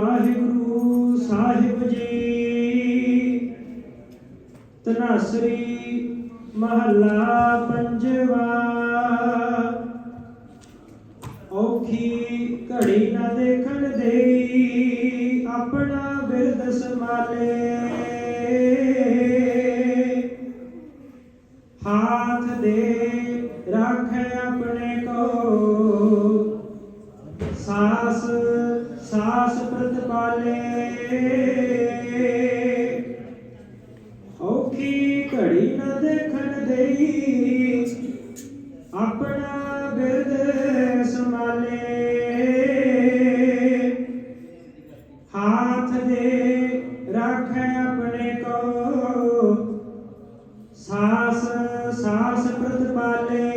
ਵਾਹਿਗੁਰੂ ਸਾਹਿਬ ਜੀ। ਤਨਾਸਰੀ ਮਹੱਲਾ ਪੰਜਵਾ। ਔਖੀ ਘੜੀ ਨਾ ਦੇਖਣ ਦੇਈ ਆਪਣਾ ਬਿਰਦ ਸਮਾਲੇ ਹਾਥ ਦੇ ਰੱਖ ਆਪਣੇ ਕੋ ਪ੍ਰਤ ਪਾਲੇ। ਔਖੀ ਘੜੀ ਨਾ ਦੇਖਣ ਦੇਈ, ਆਪਣਾ ਬਿਰਦ ਸੰਭਾਲੇ। ਹਾਥ ਦੇ ਰੱਖੇ ਆਪਣੇ ਕੋ, ਸਾਸ ਸਾਸ ਪ੍ਰਤਪਾਲੇ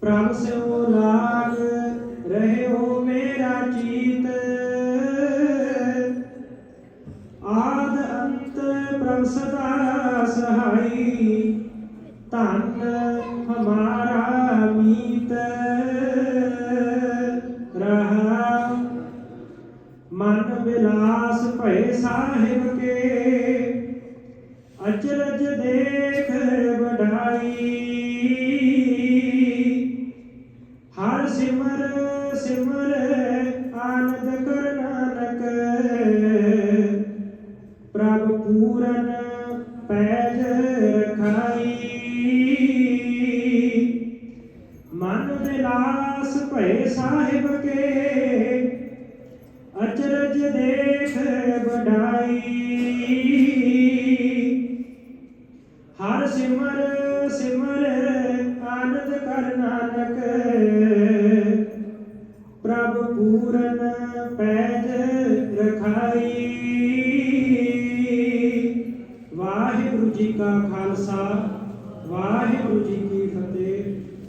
ਪ੍ਰਭ ਸਿਉ ਲਾਗ ਰਹਿਓ ਮੇਰਾ ਚੀਤ ਆਦ ਅੰਤ ਪ੍ਰਭ ਸਦਾ ਸਹਾਈ। ਧਨ ਹਮਾਰਾ ਮੀਤ। ਰਹਾ। ਮਨ ਵਿਲਾਸ ਭਏ ਸਾਹਿਬ ਕੇ। ਅਚਰਜ ਦੇਖ ਵਡਾਈ। ਹਰ ਸਿਮਰ ਸਿਮਰ ਆਨੰਦ ਕਰ ਨਾਨਕ। ਪ੍ਰਭ ਪੂਰਨ ਪੈਜ ਰਖਾਈ। ਮਨ ਦੇ ਲਾਸ ਭਏ ਸਾਹਿਬ ਕੇ। ਅਚਰਜ ਦੇਖ ਵਡਾਈ। ਹਰ ਸਿਮਰ ਸਿਮਰ ਪੂਰਨ ਪੈਜ ਰਖਾਈ। ਵਾਹਿਗੁਰੂ ਜੀ ਕਾ ਖਾਲਸਾ ਵਾਹਿਗੁਰੂ ਜੀ ਕੀ